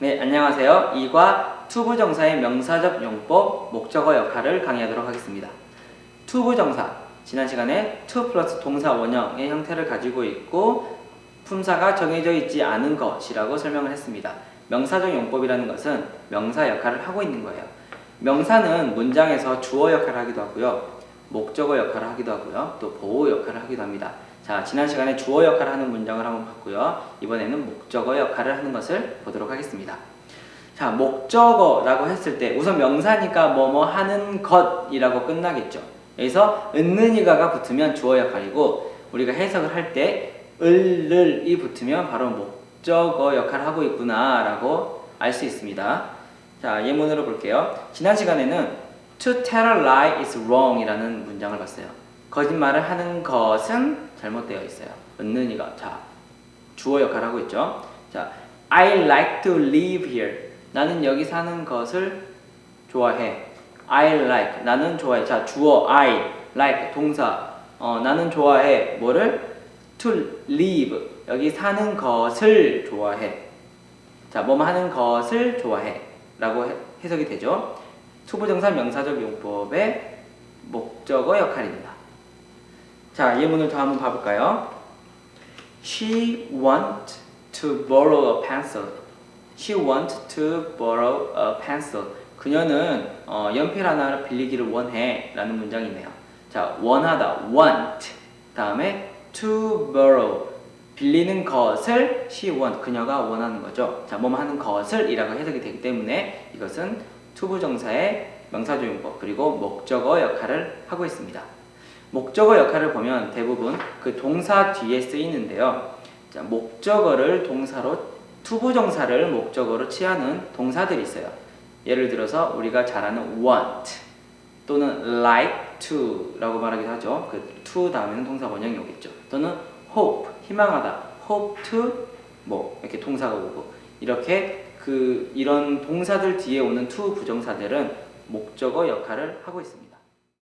네, 안녕하세요. 이과 투부정사의 명사적 용법, 목적어 역할을 강의하도록 하겠습니다. 투부정사, 지난 시간에 to 플러스 동사 원형의 형태를 가지고 있고 품사가 정해져 있지 않은 것이라고 설명을 했습니다. 명사적 용법이라는 것은 명사 역할을 하고 있는 거예요. 명사는 문장에서 주어 역할을 하기도 하고요. 목적어 역할을 하기도 하고요. 또 보호 역할을 하기도 합니다. 자, 지난 시간에 주어 역할을 하는 문장을 한번 봤고요. 이번에는 목적어 역할을 하는 것을 보도록 하겠습니다. 자, 목적어라고 했을 때 우선 명사니까 뭐뭐 하는 것이라고 끝나겠죠. 여기서 은는이가가 붙으면 주어 역할이고 우리가 해석을 할 때 을을이 붙으면 바로 목적어 역할을 하고 있구나라고 알 수 있습니다. 자, 예문으로 볼게요. 지난 시간에는 to tell a lie is wrong 이라는 문장을 봤어요. 거짓말을 하는 것은 잘못되어 있어요. 은는이가 자 주어 역할을 하고 있죠. 자, I like to live here. 나는 여기 사는 것을 좋아해. I like 나는 좋아해. 자 주어 I like 동사 어, 나는 좋아해. 뭐를 to live 여기 사는 것을 좋아해. 자, 뭐뭐 하는 것을 좋아해 라고 해- 해석이 되죠. 투부정사 명사적 용법의 목적어 역할입니다. 자, 예문을 더 한번 봐볼까요? She want to borrow a pencil. She want to borrow a pencil. 그녀는 어, 연필 하나를 빌리기를 원해 라는 문장이네요. 자, 원하다 want 다음에 to borrow 빌리는 것을 she want 그녀가 원하는 거죠. 자, 뭐뭐 하는 것을 이라고 해석이 되기 때문에 이것은 투부정사의 명사적 용법 그리고 목적어 역할을 하고 있습니다. 목적어 역할을 보면 대부분 그 동사 뒤에 쓰이는데요. 자, 목적어를 동사로 투부정사를 목적어로 취하는 동사들이 있어요. 예를 들어서 우리가 잘 아는 want 또는 like to라고 말하기도 하죠. 그 to 다음에는 동사 원형이 오겠죠. 또는 hope 희망하다 hope to 뭐 이렇게 동사가 오고 이렇게 그 이런 동사들 뒤에 오는 to 부정사들은 목적어 역할을 하고 있습니다.